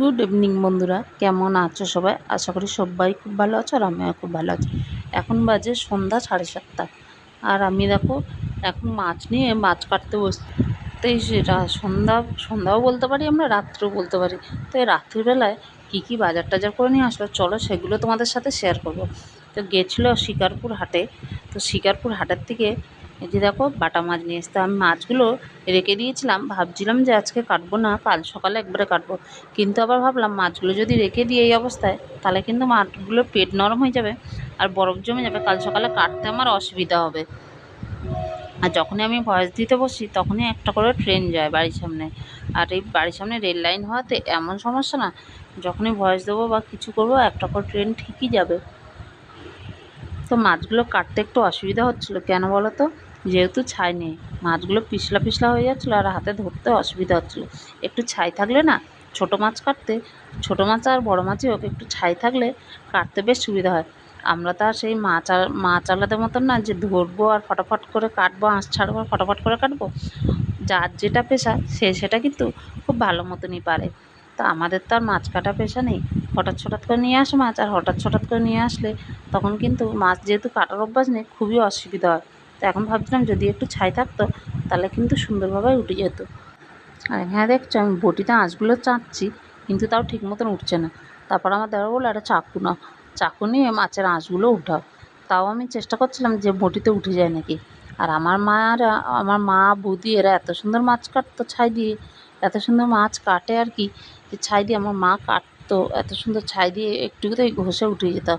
Good evening বন্ধুরা। কেমন আছো সবাই? আশা করি সবাই খুব ভালো আছো আর আমিও খুব ভালো আছি। এখন বাজে সন্ধ্যা সাড়ে সাতটা। আর আমি দেখো, এখন মাছ নিয়ে মাছ কাটতে যে রা- সন্ধ্যা, সন্ধ্যাও বলতে পারি, আমরা রাত্রেও বলতে পারি। তো এই রাত্রিবেলায় কী কী বাজার টাজার করে নিয়ে আসলো, চলো সেগুলো তোমাদের সাথে শেয়ার করব। তো গেছিল শিকারপুর হাটে। তো শিকারপুর হাটের থেকে এই যে দেখো, বাটা মাছ নিয়ে এসতে আমি মাছগুলো রেখে দিয়েছিলাম। ভাবছিলাম যে আজকে কাটবো না, কাল সকালে একবারে কাটবো। কিন্তু আবার ভাবলাম, মাছগুলো যদি রেখে দিই এই অবস্থায়, তাহলে কিন্তু মাছগুলোর পেট নরম হয়ে যাবে আর বরফ জমে যাবে। কাল সকালে কাটতে আমার অসুবিধা হবে। আর যখনই আমি ভয়েস দিতে বসি, তখনই একটা করে ট্রেন যায় বাড়ির সামনে। আর এই বাড়ির সামনে রেল লাইন হওয়াতে এমন সমস্যা না, যখনই ভয়েস দেবো বা কিছু করব, একটা করে ট্রেন ঠিকই যাবে। তো মাছগুলো কাটতে একটু অসুবিধা হচ্ছিল। কেন বলো তো? যেহেতু ছাই নেই। মাছগুলো পিছলা পিছলা হয়ে যাচ্ছিল আর হাতে ধরতে অসুবিধা হচ্ছিল। একটু ছাই থাকলে না ছোটো মাছ কাটতে, ছোটো মাছ আর বড়ো মাছই হোক, একটু ছাই থাকলে কাটতে বেশ সুবিধা হয়। আমরা তো আর সেই মাছ আর, মাছ আলাদের মতন না যে ধরবো আর ফটাফট করে কাটবো, আঁশ ছাড়বো আর ফটাফট করে কাটবো, যার যেটা পেশা সে সেটা কিন্তু খুব ভালো মতনই পারে। তো আমাদের তো আর মাছ কাটা পেশা নেই। হঠাৎ হঠাৎ করে নিয়ে আসে মাছ, আর হঠাৎ হঠাৎ করে নিয়ে আসলে তখন কিন্তু মাছ যেহেতু কাটার অভ্যাস নেই, খুবই অসুবিধা হয়। তো এখন ভাবছিলাম যদি একটু ছাই থাকতো, তাহলে কিন্তু সুন্দরভাবে উঠে যেত। আর এখানে দেখছ, আমি বটিতে আঁশগুলো চাঁচছি কিন্তু তাও ঠিক মতন উঠছে না। তারপর আমার দেওয়ার বলল একটা চাকু নাও, চাকু নিয়ে মাছের আঁশগুলো উঠাও। তাও আমি চেষ্টা করছিলাম যে বটিতে উঠে যায় নাকি। আর আমার মারা, আমার মা, বৌদি, এরা এত সুন্দর মাছ কাটতো ছাই দিয়ে, এত সুন্দর মাছ কাটে আর কি, যে ছাই দিয়ে আমার মা কাটতো এত সুন্দর ছাই দিয়ে একটুকুতেই ঘষে উঠে যেত।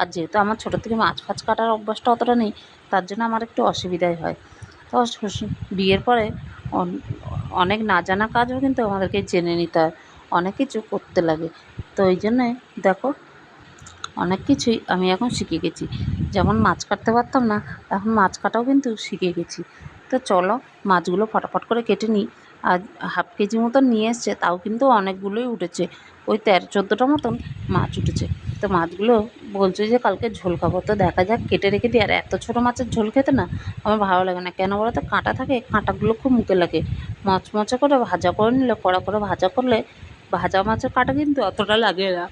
আর যেহেতু আমার ছোটো থেকে মাছ ফাছ কাটার অভ্যাসটা অতটা নেই, তার জন্য আমার একটু অসুবিধাই হয়। তো বিয়ের পরে অনেক না জানা কাজও কিন্তু আমাদেরকে জেনে নিতে হয়। অনেক কিছু করতে লাগে। তো এই জন্যে দেখো, অনেক কিছুই আমি এখন শিখে গেছি। যেমন মাছ কাটতে পারতাম না, এখন মাছ কাটাও কিন্তু শিখে গেছি। তো চলো মাছগুলো ফটাফট করে কেটে নিই। আর হাফ কেজি মতন নিয়ে এসছে, তাও কিন্তু অনেকগুলোই উঠেছে। ওই তেরো, চোদ্দোটা মতন মাছ উঠেছে। তো মাছগুলো বলছে যে কালকে ঝোল খাব। তো দেখা যাক, কেটে রেখে দিই। আর এত ছোটো মাছের ঝোল খেতে না আমার ভালো লাগে না। কেন বলো তো? কাঁটা থাকে, কাঁটাগুলো খুব মুখে লাগে। মচমচে করে ভাজা করে নিলে, কড়া করে ভাজা করলে ভাজা মাছের কাঁটা কিন্তু অতটা লাগে না।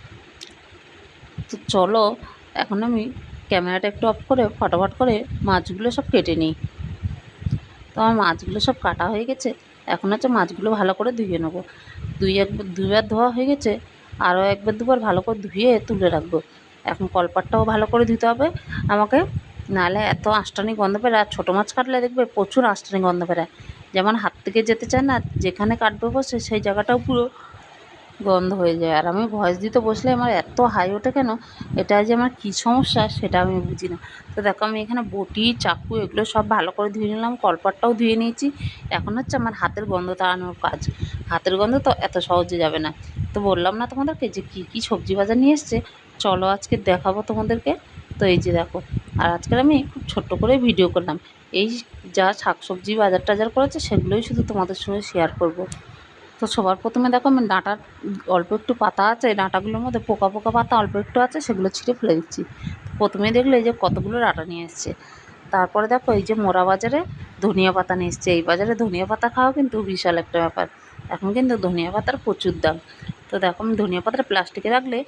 তো চলো, এখন আমি ক্যামেরাটা একটু অফ করে ফটাফট করে মাছগুলো সব কেটে নিই। তো আমার মাছগুলো সব কাটা হয়ে গেছে। এখন হচ্ছে মাছগুলো ভালো করে ধুয়ে নেব। দুই একবার দুইবার ধোয়া হয়ে গেছে, আরও একবার দুবার ভালো করে ধুয়ে তুলে রাখব। এখন কলপাটটাও ভালো করে ধুতে হবে। আমাকে নাহলে এত আষ্টানি গন্ধ বেরোয়, আর ছোটো মাছ কাটলে দেখবে প্রচুর আষ্টানি গন্ধ বেরোয়। যেমন হাত থেকে যেতে চায় না, যেখানে কাটবে বসে সেই জায়গাটাও পুরো গন্ধ হয়ে যায়। আর আমি ভয়েস দিতে বসলে আমার এত হাই ওঠে কেন? এটা যে আমার কী সমস্যা, সেটা আমি বুঝি না। তো দেখো, আমি এখানে বটি, চাকু এগুলো সব ভালো করে ধুয়ে নিলাম, কলপাটটাও ধুয়ে নিয়েছি। এখন হচ্ছে আমার হাতের গন্ধ তাড়ানোর কাজ। হাতের গন্ধ তো এত সহজে যাবে না। তো বললাম না তোমাদেরকে যে কী কী সবজি বাজার নিয়ে এসছে? চলো আজকে দেখাবো তোমাদেরকে। তো এই যে দেখো, আর আজকের আমি খুব ছোট্ট করে ভিডিও করলাম। এই যা শাকসবজি বাজার টাজার করেছে, সেগুলোই শুধু তোমাদের সঙ্গে শেয়ার করব। তো সবার প্রথমে দেখো আমি ডাঁটার অল্প একটু পাতা আছে ডাঁটাগুলোর মধ্যে পোকা পোকা পাতা অল্প একটু আছে, সেগুলো ছিঁড়ে ফেলে দিচ্ছি। প্রথমে দেখলে এই যে কতগুলো ডাঁটা নিয়ে এসছে। তারপরে দেখো এই যে মোরা বাজারে ধনিয়া পাতা নিয়ে এসছে। এই বাজারে ধনিয়া পাতা খাওয়া কিন্তু বিশাল একটা ব্যাপার। এখন কিন্তু ধনিয়া পাতার প্রচুর দাম। তো দেখো আমি ধনিয়া পাতাটা প্লাস্টিকে রাখলে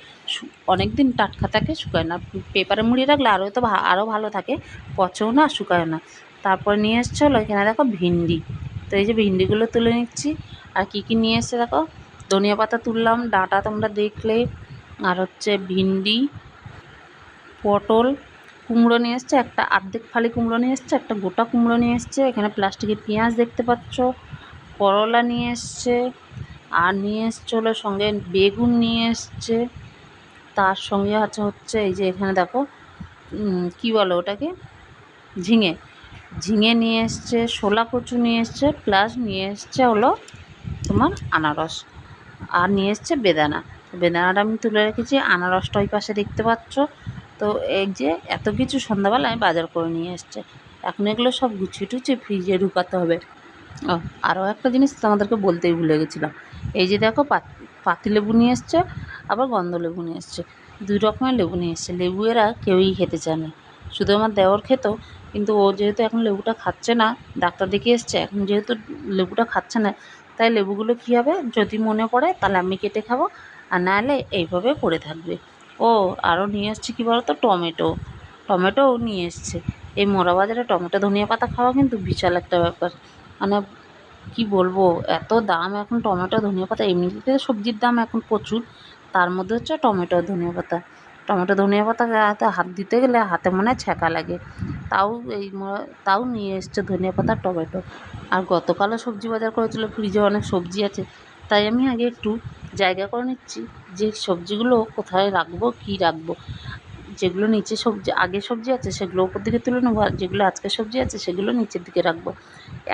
অনেক দিন টাটকা থাকে, শুকায় না। পেপারে মুড়িয়ে রাখলে আরও তো আরও ভালো থাকে, পচেও না শুকায় না। তারপর নিয়ে এসছে হলো এখানে দেখো ভিন্ডি। তো এই যে ভিন্ডিগুলো তুলে নিচ্ছি। আর কী কী নিয়ে এসছে দেখো? ধনিয়া পাতা তুললাম, ডাঁটা তোমরা দেখলে। আর হচ্ছে ভিন্ডি, পটল কুমড়ো নিয়ে এসছে, একটা আর্ধেক ফালি কুমড়ো নিয়ে এসছে, একটা গোটা কুমড়ো নিয়ে এসছে। এখানে প্লাস্টিকের পেঁয়াজ দেখতে পাচ্ছ, করলা নিয়ে এসছে, আর নিয়ে এসছে হলো সঙ্গে বেগুন নিয়ে এসছে। তার সঙ্গে আছে হচ্ছে এই যে এখানে দেখো কী বলো ওটাকে? ঝিঙে। ঝিঙে নিয়ে এসছে শোলা কচু নিয়ে এসছে, প্লাস নিয়ে এসছে হলো তোমার আনারস। আর নিয়ে এসছে বেদানা। বেদানাটা আমি তুলে রেখেছি, আনারসটা ওই পাশে দেখতে পাচ্ছ? তো এই যে এত কিছু সন্ধ্যাবেলায় বাজার করে নিয়ে এসছে। এখন এগুলো সব গুছিয়ে টুছিয়ে ফ্রিজে ঢুকাতে হবে। ও, আরও একটা জিনিস তোমাদেরকে বলতেই ভুলে গেছিলাম। এই যে দেখো পাত- লেবু নিয়ে এসছে, আবার গন্ধ লেবু নিয়ে এসছে। দুই রকমের লেবু নিয়ে এসছে। লেবু এরা কেউই খেতে চায় না শুধু আমার দেওর খেত, কিন্তু ও যেহেতু এখন লেবুটা খাচ্ছে না, ডাক্তার দেখিয়ে এসছে, এখন যেহেতু লেবুটা খাচ্ছে না তাই লেবুগুলো কী হবে? যদি মনে পড়ে, তাহলে আমি কেটে খাব। আর নাহলে এইভাবে পড়ে থাকবে। ও আরও নিয়ে এসছে কী বলতো? টমেটো। টমেটোও নিয়ে এসছে। এই মোড়া বাজারে টমেটো, ধনিয়া পাতা খাওয়া কিন্তু বিশাল একটা ব্যাপার। মানে কি বলব? এত দাম এখন টমেটো, ধনিয়া পাতা, এমনিতে সবজির দাম এখন প্রচুর। তার মধ্যে হচ্ছে টমেটো ধনিয়া পাতা। টমেটো ধনিয়া পাতা হাতে হাত দিতে গেলে হাতে মনে ছ্যাঁকা লাগে। তাও এই তাও নিয়ে এসছে ধনিয়া পাতা, টমেটো। আর গতকালও সবজি বাজার করেছিল, ফ্রিজে অনেক সবজি আছে। তাই আমি আগে একটু জায়গা করে নিচ্ছি, যে সবজিগুলো কোথায় রাখব, কী রাখব। যেগুলো নিচে সবজি, আগে সবজি আছে সেগুলো ওপর দিকে তুলে নেব, আর যেগুলো আজকে সবজি আছে সেগুলো নিচের দিকে রাখব।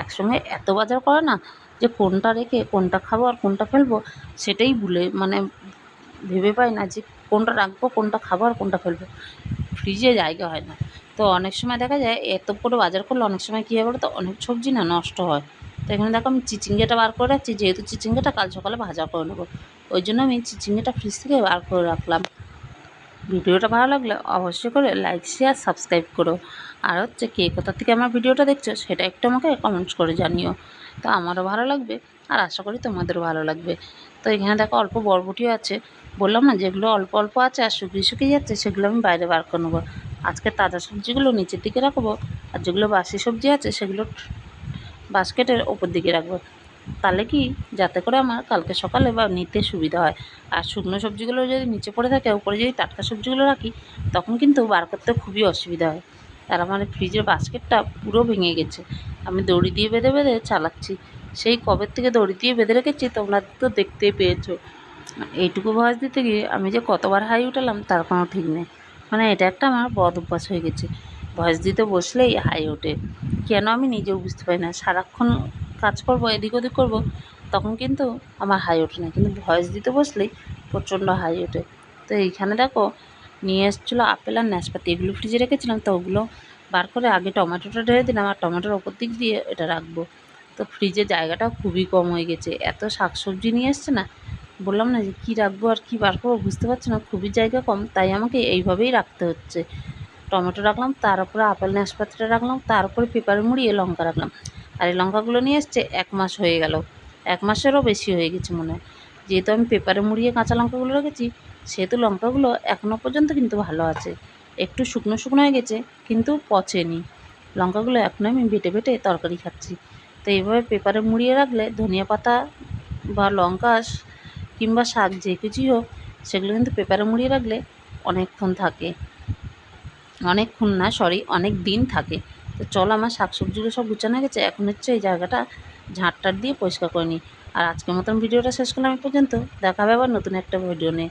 একসঙ্গে এত বাজার করে না যে কোনটা রেখে কোনটা খাব আর কোনটা ফেলব, সেটাই ভুলে মানে ভেবে পাই না যে কোনটা রাখব, কোনটা খাব আর কোনটা ফেলব। ফ্রিজে জায়গা হয় না। তো অনেক সময় দেখা যায়, এত করে বাজার করলে অনেক সময় কী হয় বলো তো, অনেক সবজি না নষ্ট হয়। তো এখানে দেখো আমি চিচিঙ্গাটা বার করে রাখছি, যেহেতু চিচিঙ্গাটা কাল সকালে ভাজা করে নেব। ওই জন্য আমি চিচিঙ্গাটা ফ্রিজ থেকে বার করে রাখলাম। ভিডিওটা ভালো লাগলে অবশ্যই করে লাইক, শেয়ার, সাবস্ক্রাইব করো। আর হচ্ছে কে কোথা থেকে আমার ভিডিওটা দেখছ, সেটা একটু আমাকে কমেন্টস করে জানিও। তো আমারও ভালো লাগবে আর আশা করি তোমাদেরও ভালো লাগবে। তো এখানে দেখো অল্প বরবটিও আছে। বললাম না, যেগুলো অল্প অল্প আছে আর শুকিয়ে শুকিয়ে যাচ্ছে, সেগুলো আমি বাইরে বার করে নেব। আজকে তাজা সবজিগুলো নিচের দিকে রাখব আর যেগুলো বাসি সবজি আছে, সেগুলো বাস্কেটের ওপর দিকে রাখব। তাহলে কি, যাতে করে আমার কালকে সকালে বা নিতে সুবিধা হয়। আর শুকনো সবজিগুলো যদি নিচে পড়ে থাকে, উপরে যদি টাটকা সবজিগুলো রাখি, তখন কিন্তু বার করতে খুবই অসুবিধা হয়। আর আমার ফ্রিজের বাস্কেটটা পুরো ভেঙে গেছে। আমি দড়ি দিয়ে বেঁধে বেঁধে চালাচ্ছি। সেই কবের থেকে দড়ি দিয়ে বেঁধে রেখেছি, তোমরা তো দেখতেই পেয়েছ। এইটুকু ভয়েস দিতে গিয়ে আমি যে কতবার হাই উঠালাম, তার কোনো ঠিক নেই। মানে এটা একটা আমার বদ অভ্যাস হয়ে গেছে। ভয়েস দিতে বসলেই হাই ওঠে। কেন আমি নিজেও বুঝতে পারি না। সারাক্ষণ কাজ করব, এদিক ওদিক করব, তখন কিন্তু আমার হাই ওঠে না। কিন্তু ভয়েস দিতে বসলেই প্রচণ্ড হাই ওঠে। তো এইখানে দেখো নিয়ে এসেছিল আপেল আর নাশপাতি। এগুলো ফ্রিজে রেখেছিলাম, তো ওগুলো বার করে আগে টমেটোটা ঢেলে দিলাম আর টমেটোর ওপর দিক দিয়ে এটা রাখব। তো ফ্রিজে জায়গাটা খুবই কম হয়ে গেছে। এত শাকসবজি নিয়ে এসছে না, বললাম না যে কী রাখব আর কি বার করব বুঝতে পারছি না, খুবই জায়গা কম, তাই আমাকে এইভাবেই রাখতে হচ্ছে। টমেটো রাখলাম, তার উপরে আপেল নাশপাতিটা রাখলাম, তার উপরে পেপারে মুড়িয়ে লঙ্কা রাখলাম। আর এই লঙ্কাগুলো নিয়ে এসছে এক মাস হয়ে গেল, এক মাসেরও বেশি হয়ে গেছে মনে হয়। যেহেতু আমি পেপারে মুড়িয়ে কাঁচা লঙ্কাগুলো রেখেছি সেহেতু লঙ্কাগুলো এখনও পর্যন্ত কিন্তু ভালো আছে। একটু শুকনো শুকনো হয়ে গেছে, কিন্তু পচেনি। লঙ্কাগুলো এখনও আমি বেটে বেটে তরকারি খাচ্ছি। তো এইভাবে পেপারে মুড়িয়ে রাখলে ধনিয়া পাতা বা লঙ্কা কিংবা শাক যে কিছুই হোক, সেগুলো কিন্তু পেপারে মুড়িয়ে রাখলে অনেকক্ষণ থাকে। অনেকক্ষণ না সরি অনেক দিন থাকে। তো চল আমার শাক সবজিগুলো সব গুছানো গেছে, এখন হচ্ছে এই জায়গাটা ঝাঁটটার দিয়ে পরিষ্কার করে নিই। আর আজকের মতন ভিডিওটা শেষ করলাম এই পর্যন্ত। দেখা হবে আবার নতুন একটা ভিডিও নিয়ে।